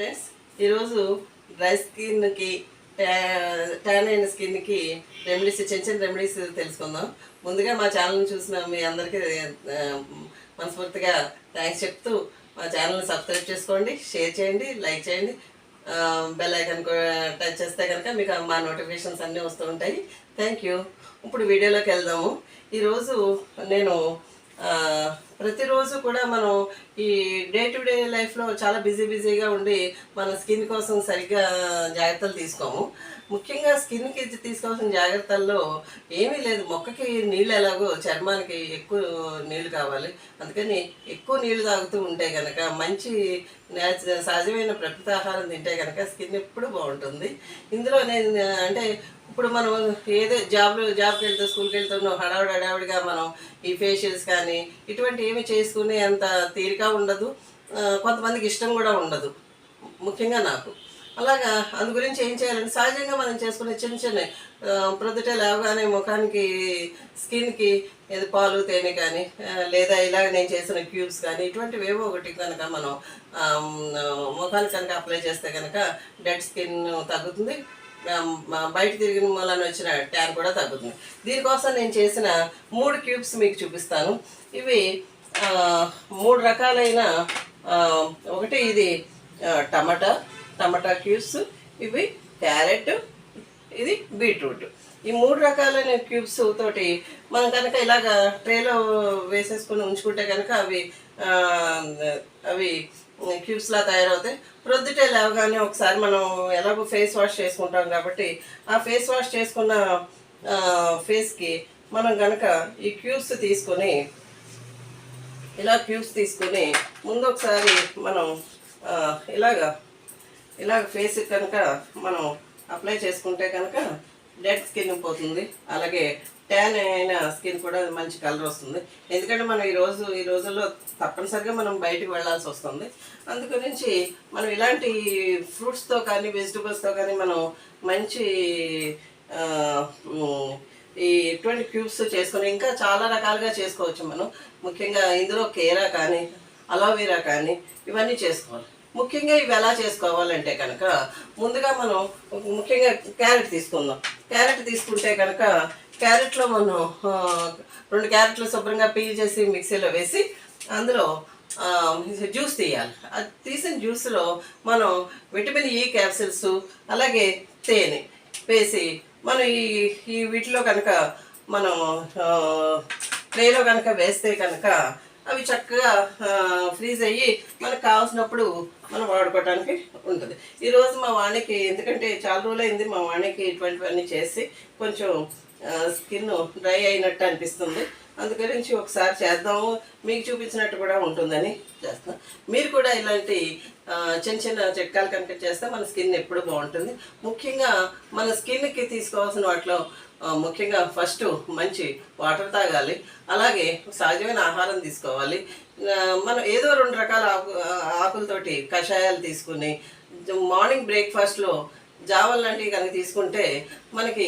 Friends ఈరోజు dry స్కిన్కి tan అయిన స్కిన్కి రెమెడీస్ చిన్న చిన్న రెమెడీస్ తెలుసుకుందాం. ముందుగా మా ఛానల్ని చూసిన మీ అందరికీ మనస్ఫూర్తిగా థ్యాంక్స్ చెప్తూ మా ఛానల్ని సబ్స్క్రైబ్ చేసుకోండి షేర్ చేయండి లైక్ చేయండి. బెల్ ఐకన్ టచ్ చేస్తే కనుక మీకు మా నోటిఫికేషన్స్ అన్నీ వస్తూ ఉంటాయి. థ్యాంక్ యూ ఇప్పుడు వీడియోలోకి వెళ్దాము. ఈరోజు నేను ప్రతిరోజు కూడా మనం ఈ డే టు డే లైఫ్లో చాలా బిజీ బిజీగా ఉండి మన స్కిన్ కోసం సరిగ్గా జాగ్రత్తలు తీసుకోము. ముఖ్యంగా స్కిన్కి తీసుకోవాల్సిన జాగ్రత్తల్లో ఏమీ లేదు. మొక్కకి నీళ్ళు ఎలాగో చర్మానికి ఎక్కువ నీళ్ళు కావాలి. అందుకని ఎక్కువ నీళ్ళు తాగుతూ ఉంటే కనుక మంచి సహజమైన ప్రకృతి ఆహారం తింటే కనుక స్కిన్ ఎప్పుడు బాగుంటుంది. ఇందులో నేను అంటే ఇప్పుడు మనం ఏదో జాబ్లో జాబ్కి వెళ్తూ స్కూల్కి వెళ్తున్నాం హడావుడి హడావుడిగా మనం ఈ ఫేషియల్స్ కానీ ఇటువంటి ఏమి చేసుకునే అంత తీరిక ఉండదు. కొంతమందికి ఇష్టం కూడా ఉండదు. ముఖ్యంగా నాకు. అలాగా అందు గురించి ఏం చేయాలంటే సహజంగా మనం చేసుకునే చిన్న చిన్న ప్రొద్దుట ప్రొద్దుటే లేవగానే ముఖానికి స్కిన్కి ఏదో పాలు తేనె కానీ లేదా ఇలాగ నేను చేసిన క్యూబ్స్ కానీ ఇటువంటివి ఏవో ఒకటి కనుక మనం ముఖానికి కనుక అప్లై చేస్తే కనుక డెడ్ స్కిన్ తగ్గుతుంది. బయట తిరిగిన మూలన వచ్చిన ట్యాన్ కూడా తగ్గుతుంది. దీనికోసం నేను చేసిన మూడు క్యూబ్స్ మీకు చూపిస్తాను. ఇవి మూడు రకాలైన ఒకటి ఇది టమాటా టమాటా క్యూబ్స్ ఇవి క్యారెట్ ఇది బీట్రూట్. ఈ మూడు రకాలైన క్యూబ్స్ తోటి మనం కనుక ఇలాగ ట్రేలో వేసేసుకుని ఉంచుకుంటే కనుక అవి అవి క్యూబ్స్లా తయారవుతాయి. ప్రొద్దుటే లేవగానే ఒకసారి మనం ఎలాగో ఫేస్ వాష్ చేసుకుంటాం కాబట్టి ఆ ఫేస్ వాష్ చేసుకున్న ఫేస్కి మనం కనుక ఈ క్యూబ్స్ తీసుకొని ఇలా క్యూబ్స్ తీసుకొని ముందు ఒకసారి మనం ఇలాగా ఇలాగ ఫేస్ కనుక మనం అప్లై చేసుకుంటే కనుక డెడ్ స్కిన్ పోతుంది. అలాగే ట్యాన్ అయిన స్కిన్ కూడా మంచి కలర్ వస్తుంది. ఎందుకంటే మనం ఈరోజు ఈ రోజుల్లో తప్పనిసరిగా మనం బయటికి వెళ్ళాల్సి వస్తుంది. అందు గురించి మనం ఇలాంటి ఫ్రూట్స్తో కానీ వెజిటబుల్స్తో కానీ మనం మంచి ఈ ఎటువంటి క్యూబ్స్ చేసుకొని ఇంకా చాలా రకాలుగా చేసుకోవచ్చు మనం. ముఖ్యంగా ఇందులో కేరా కానీ అలోవెరా కానీ ఇవన్నీ చేసుకోవాలి. ముఖ్యంగా ఇవి ఎలా చేసుకోవాలంటే కనుక ముందుగా మనం ముఖ్యంగా క్యారెట్ తీసుకుందాం. క్యారెట్ తీసుకుంటే కనుక క్యారెట్లో మనం రెండు క్యారెట్లు శుభ్రంగా పీల్ చేసి మిక్సీలో వేసి అందులో జ్యూస్ తీయాలి. అది తీసిన జ్యూస్లో మనం విటమిన్ ఈ క్యాప్సిల్స్ అలాగే తేనె వేసి మనం ఈ ఈ వీటిలో కనుక మనం ట్రేలో కనుక వేస్తే కనుక అవి చక్కగా ఫ్రీజ్ అయ్యి మనకు కావాల్సినప్పుడు మనం వాడుకోవడానికి ఉంటుంది. ఈరోజు మా వాణికి ఎందుకంటే చాలా రోజులైంది అయింది మా వాణికి ఇటువంటివన్నీ చేసి కొంచెం స్కిన్ డ్రై అయినట్టు అనిపిస్తుంది. అందుగురించి ఒకసారి చేద్దాము. మీకు చూపించినట్టు కూడా ఉంటుందని చేస్తాం. మీరు కూడా ఇలాంటి చిన్న చిన్న చిట్కాలు కనుక చేస్తే మన స్కిన్ ఎప్పుడు బాగుంటుంది. ముఖ్యంగా మన స్కిన్కి తీసుకోవాల్సిన వాటిలో ముఖ్యంగా ఫస్ట్ మంచి వాటర్ తాగాలి. అలాగే సహజమైన ఆహారం తీసుకోవాలి. మనం ఏదో రెండు రకాల ఆకు ఆకులతోటి కషాయాలు తీసుకుని మార్నింగ్ బ్రేక్ఫాస్ట్లో జావల్ లాంటివి కనుక తీసుకుంటే మనకి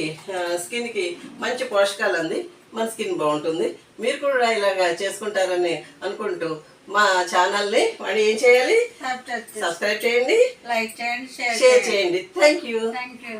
స్కిన్కి మంచి పోషకాలు అంది. మన స్కిన్ బాగుంటుంది. మీరు కూడా ఇలాగా చేసుకుంటారని అనుకుంటూ మా ఛానల్ని వాడు ఏం చేయాలి? సబ్స్క్రైబ్ చేయండి. లైక్ చేయండి షేర్ షేర్ చేయండి. Thank you thank you